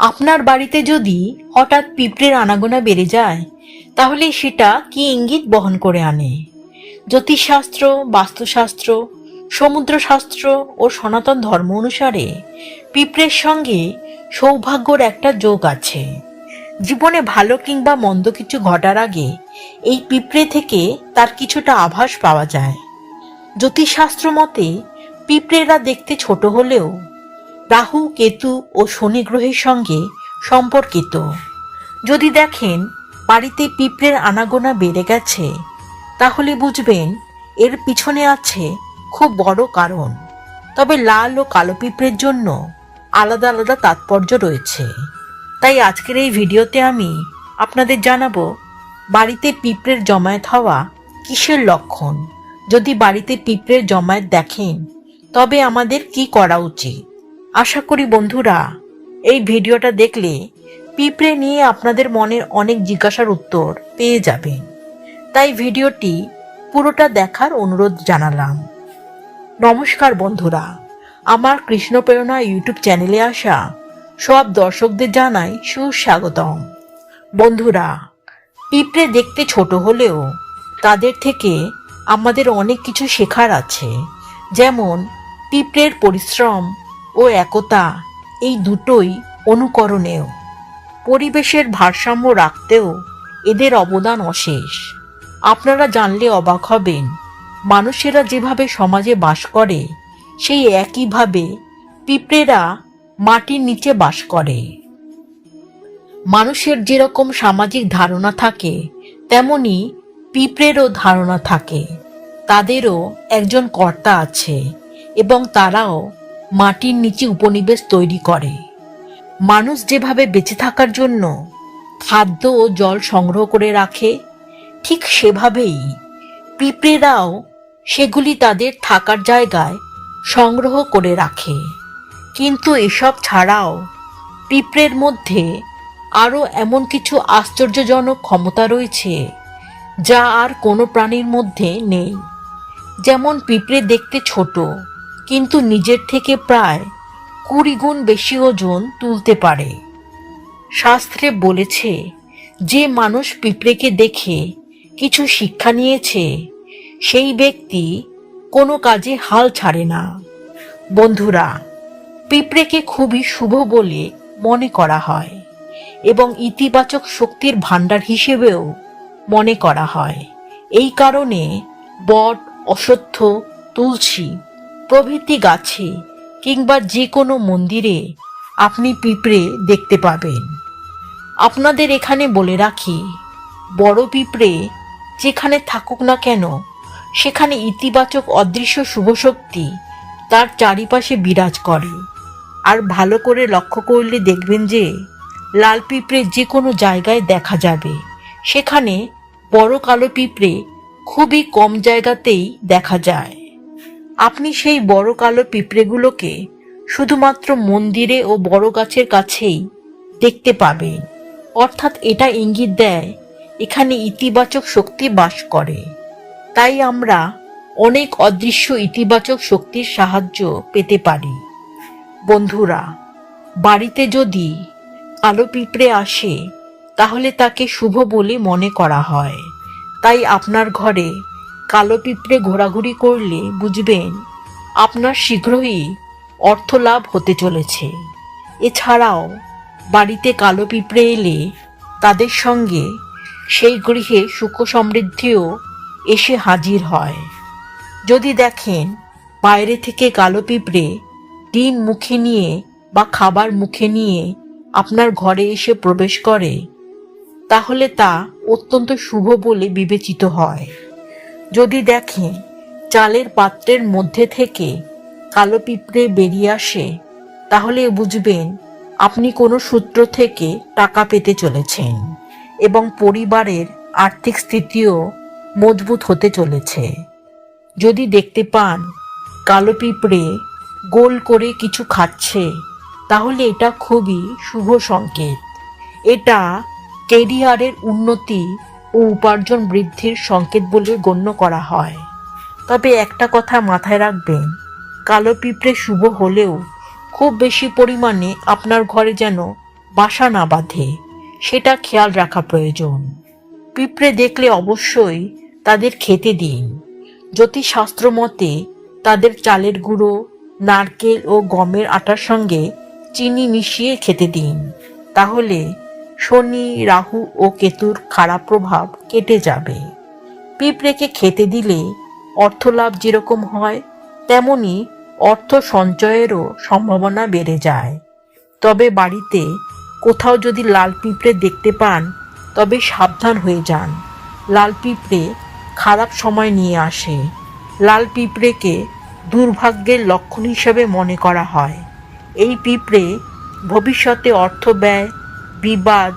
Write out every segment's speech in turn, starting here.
আপনার বাড়িতে যদি হঠাৎ পিঁপড়ের আনাগোনা বেড়ে যায়, তাহলে সেটা কি ইঙ্গিত বহন করে আনে? জ্যোতিষশাস্ত্র, বাস্তুশাস্ত্র, সমুদ্রশাস্ত্র ও সনাতন ধর্ম অনুসারে পিঁপড়ের সঙ্গে সৌভাগ্যর একটা যোগ আছে। জীবনে ভালো কিংবা মন্দ কিছু ঘটার আগে এই পিঁপড়ে থেকে তার কিছুটা আভাস পাওয়া যায়। জ্যোতিষশাস্ত্র মতে, পিঁপড়েরা দেখতে ছোট হলেও রাহু, কেতু ও শনি গ্রহের সঙ্গে সম্পর্কিত। যদি দেখেন, বাড়িতে পিঁপড়ের আনাগোনা বেড়ে গেছে, তাহলে বুঝবেন এর পিছনে আছে খুব বড় কারণ। তবে লাল ও কালো পিঁপড়ের জন্য আলাদা আলাদা তাৎপর্য রয়েছে। তাই আজকের এই ভিডিওতে আমি আপনাদের জানাব, বাড়িতে পিঁপড়ের জমায়েত হওয়া কিসের লক্ষণ? যদি বাড়িতে পিঁপড়ের জমায়েত দেখেন, তবে আমাদের কি করা উচিত? আশা করি বন্ধুরা, এই ভিডিওটা দেখলে পিঁপড়ে নিয়ে আপনাদের মনের অনেক জিজ্ঞাসার উত্তর পেয়ে যাবেন। তাই ভিডিওটি পুরোটা দেখার অনুরোধ জানালাম। নমস্কার বন্ধুরা, আমার কৃষ্ণপ্রেরণা ইউটিউব চ্যানেলে আসা সব দর্শকদের জানাই সুস্বাগতম। বন্ধুরা, পিঁপড়ে দেখতে ছোট হলেও তাদের থেকে আমাদের অনেক কিছু শেখার আছে। যেমন, পিঁপড়ের পরিশ্রম ও একতা, এই দুটোই অনুকরণেও পরিবেশের ভারসাম্য রাখতেও এদের অবদান অশেষ। আপনারা জানলে অবাক হবেন, মানুষেরা যেভাবে সমাজে বাস করে, সেই একইভাবে পিঁপড়েরা মাটির নিচে বাস করে। মানুষের যেরকম সামাজিক ধারণা থাকে, তেমনি পিঁপড়েরও ধারণা থাকে। তাদেরও একজন কর্তা আছে এবং তারাও মাটির নিচে উপনিবেশ তৈরি করে। মানুষ যেভাবে বেঁচে থাকার জন্য খাদ্য ও জল সংগ্রহ করে রাখে, ঠিক সেভাবেই পিঁপড়েরাও সেগুলি তাদের থাকার জায়গায় সংগ্রহ করে রাখে। কিন্তু এসব ছাড়াও পিঁপড়ের মধ্যে আরও এমন কিছু আশ্চর্যজনক ক্ষমতা রয়েছে, যা আর কোনো প্রাণীর মধ্যে নেই। যেমন পিঁপড়ে দেখতে ছোট কিন্তু নিজের থেকে প্রায় কুড়ি গুণ বেশি ওজন তুলতে পারে। শাস্ত্রে বলেছে, যে মানুষ পিঁপড়েকে দেখে কিছু শিক্ষা নিয়েছে, সেই ব্যক্তি কোনো কাজে হাল ছাড়ে না। বন্ধুরা, পিঁপড়েকে খুবই শুভ বলে মনে করা হয় এবং ইতিবাচক শক্তির ভাণ্ডার হিসেবেও মনে করা হয়। এই কারণে বট, অশ্বত্থ, তুলসী প্রভৃতি গাছে কিংবা যে কোনো মন্দিরে আপনি পিঁপড়ে দেখতে পাবেন। আপনাদের এখানে বলে রাখি, বড় পিঁপড়ে যেখানে থাকুক না কেন, সেখানে ইতিবাচক অদৃশ্য শুভশক্তি তার চারিপাশে বিরাজ করে। আর ভালো করে লক্ষ্য করলে দেখবেন যে, লাল পিঁপড়ে যে কোনো জায়গায় দেখা যাবে। সেখানে বড় কালো পিঁপড়ে খুবই কম জায়গাতেই দেখা যায়। আপনি সেই বড় কালো পিঁপড়েগুলোকে শুধুমাত্র মন্দিরে ও বড় গাছের কাছেই দেখতে পাবেন। অর্থাৎ এটা ইঙ্গিত দেয়, এখানে ইতিবাচক শক্তি বাস করে। তাই আমরা অনেক অদৃশ্য ইতিবাচক শক্তির সাহায্য পেতে পারি। বন্ধুরা, বাড়িতে যদি কালো পিঁপড়ে আসে, তাহলে তাকে শুভ বলে মনে করা হয়। তাই আপনার ঘরে কালো পিঁপড়ে ঘোরাঘুরি করলে বুঝবেন আপনার শীঘ্রই অর্থ লাভ হতে চলেছে। এছাড়াও বাড়িতে কালো পিঁপড়ে এলে তাদের সঙ্গে সেই গৃহে সুখ সমৃদ্ধিও এসে হাজির হয়। যদি দেখেন বাইরে থেকে কালো পিঁপড়ে ডিম মুখে নিয়ে বা খাবার মুখে নিয়ে আপনার ঘরে এসে প্রবেশ করে, তাহলে তা অত্যন্ত শুভ বলে বিবেচিত হয়। যদি দেখেন চালের পাত্রের মধ্যে থেকে কালো পিঁপড়ে বেরিয়ে আসে, তাহলে বুঝবেন আপনি কোনো সূত্র থেকে টাকা পেতে চলেছেন এবং পরিবারের আর্থিক স্থিতিও মজবুত হতে চলেছে। যদি দেখতে পান কালো পিঁপড়ে গোল করে কিছু খাচ্ছে, তাহলে এটা খুবই শুভ সংকেত। এটা কেরিয়ারের উন্নতি ও উপার্জন বৃদ্ধির সংকেত বলে গণ্য করা হয়। তবে একটা কথা মাথায় রাখবেন, কালো পিঁপড়ে শুভ হলেও খুব বেশি পরিমাণে আপনার ঘরে যেন বাসা না বাঁধে, সেটা খেয়াল রাখা প্রয়োজন। পিঁপড়ে দেখলে অবশ্যই তাদের খেতে দিন। জ্যোতিষশাস্ত্র মতে তাদের চালের গুঁড়ো, নারকেল ও গমের আটার সঙ্গে চিনি মিশিয়ে খেতে দিন। তাহলে শনি, রাহু ও কেতুর খারাপ প্রভাব কেটে যাবে। পিঁপড়েকে খেতে দিলে অর্থলাভ যেরকম হয়, তেমনি অর্থ সঞ্চয়েরও সম্ভাবনা বেড়ে যায়। তবে বাড়িতে কোথাও যদি লাল পিঁপড়ে দেখতে পান, তবে সাবধান হয়ে যান। লাল পিঁপড়ে খারাপ সময় নিয়ে আসে। লাল পিঁপড়েকে দুর্ভাগ্যের লক্ষণ হিসেবে মনে করা হয়। এই পিঁপড়ে ভবিষ্যতে অর্থ ব্যয় বিবাদ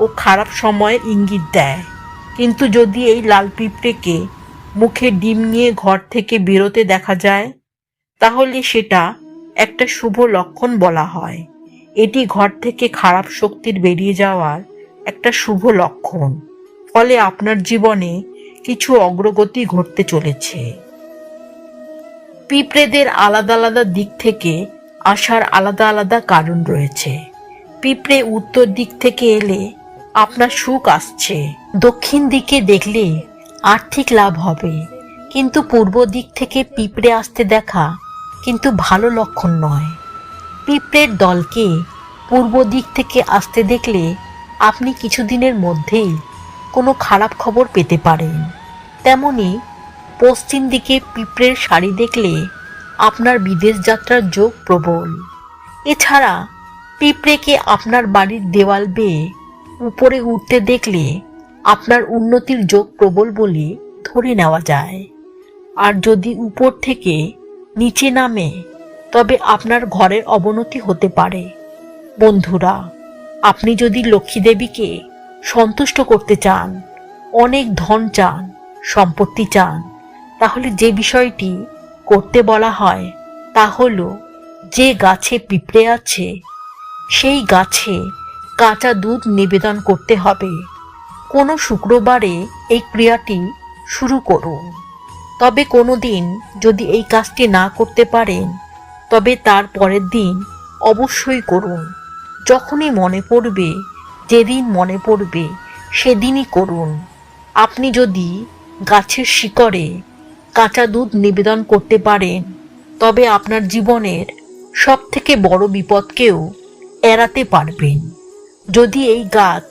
ও খারাপ সময়ের ইঙ্গিত দেয়। কিন্তু যদি এই লাল পিঁপড়েকে মুখে ডিম নিয়ে ঘর থেকে বেরোতে দেখা যায়, তাহলে সেটা একটা শুভ লক্ষণ বলা হয়। এটি ঘর থেকে খারাপ শক্তির বেরিয়ে যাওয়ার একটা শুভ লক্ষণ। ফলে আপনার জীবনে কিছু অগ্রগতি ঘটতে চলেছে। পিঁপড়েদের আলাদা আলাদা দিক থেকে আসার আলাদা আলাদা কারণ রয়েছে। পিঁপড়ে উত্তর দিক থেকে এলে আপনার সুখ আসছে। দক্ষিণ দিকে দেখলে আর্থিক লাভ হবে, কিন্তু পূর্ব দিক থেকে পিঁপড়ে আসতে দেখা কিন্তু ভালো লক্ষণ নয়। পিঁপড়ের দলকে পূর্ব দিক থেকে আসতে দেখলে আপনি কিছুদিনের মধ্যেই কোনো খারাপ খবর পেতে পারেন। তেমনি পশ্চিম দিকে পিঁপড়ের শাড়ি দেখলে আপনার বিদেশ যাত্রার যোগ প্রবল। এছাড়া পিঁপড়েকে আপনার বাড়ির দেওয়াল বেয়ে উপরে উঠতে দেখলে আপনার উন্নতির যোগ প্রবল বলে ধরে নেওয়া যায়। আর যদি উপর থেকে নিচে নামে, তবে আপনার ঘরের অবনতি হতে পারে। বন্ধুরা, আপনি যদি লক্ষ্মী দেবীকে সন্তুষ্ট করতে চান, অনেক ধন চান, সম্পত্তি চান, তাহলে যে বিষয়টি করতে বলা হয় তা হলো, যে গাছে পিঁপড়ে আছে সেই গাছে কাঁচা দুধ নিবেদন করতে হবে। কোনো শুক্রবারে এই ক্রিয়াটি শুরু করুন। তবে কোনো দিন যদি এই কাজটি না করতে পারেন, তবে তার পরের দিন অবশ্যই করুন। যখনই মনে পড়বে, যেদিন মনে পড়বে, সেদিনই করুন। আপনি যদি গাছের শিকড়ে কাঁচা দুধ নিবেদন করতে পারেন, তবে আপনার জীবনের সব থেকে বড় বিপদকেও এড়াতে পারবেন যদি এই গাছ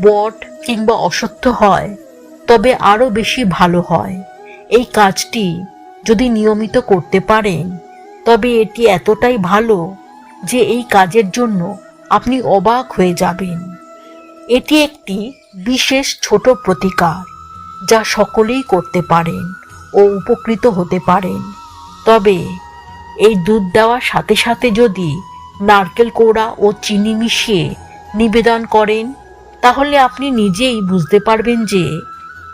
বট কিংবা অসত্য হয়, তবে আরও বেশি ভালো হয়। এই কাজটি যদি নিয়মিত করতে পারেন, তবে এটি এতটাই ভালো যে এই কাজের জন্য আপনি অবাক হয়ে যাবেন। এটি একটি বিশেষ ছোট প্রতিকার যা সকলেই করতে পারেন ও উপকৃত হতে পারেন। তবে এই দুধ দেওয়ার সাথে সাথে যদি নারকেল কোড়া ও চিনি মিশিয়ে নিবেদন করেন। তাহলে আপনি নিজেই বুঝতে পারবেন যে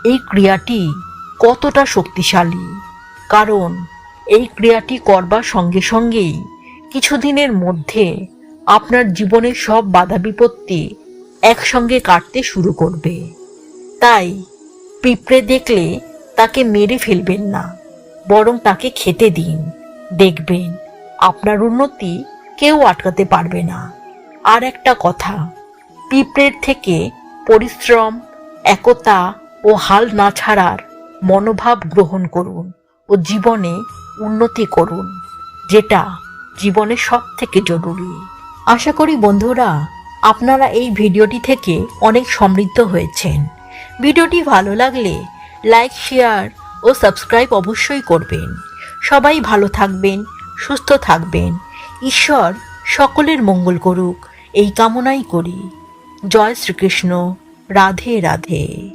এই ক্রিয়াটি কতটা শক্তিশালী। কারণ এই ক্রিয়াটি করবার সঙ্গে সঙ্গেই কিছুদিনের মধ্যে আপনার জীবনের সব বাধা বিপত্তি একসঙ্গে কাটতে শুরু করবে। তাই পিঁপড়ে দেখলে তাকে মেরে ফেলবেন না, বরং তাকে খেতে দিন। দেখবেন আপনার উন্নতি কেউ আটকাতে পারবে না। আর একটা কথা, পিঁপড়ের থেকে পরিশ্রম, একতা ও হাল না ছাড়ার মনোভাব গ্রহণ করুন ও জীবনে উন্নতি করুন, যেটা জীবনে সব থেকে জরুরি। আশা করি বন্ধুরা, আপনারা এই ভিডিওটি থেকে অনেক সমৃদ্ধ হয়েছেন। ভিডিওটি ভালো লাগলে লাইক, শেয়ার ও সাবস্ক্রাইব অবশ্যই করবেন। সবাই ভালো থাকবেন, সুস্থ থাকবেন। ঈশ্বর সকলের মঙ্গল করুক এই কামনাই করি। জয় শ্রীকৃষ্ণ রাধে রাধে।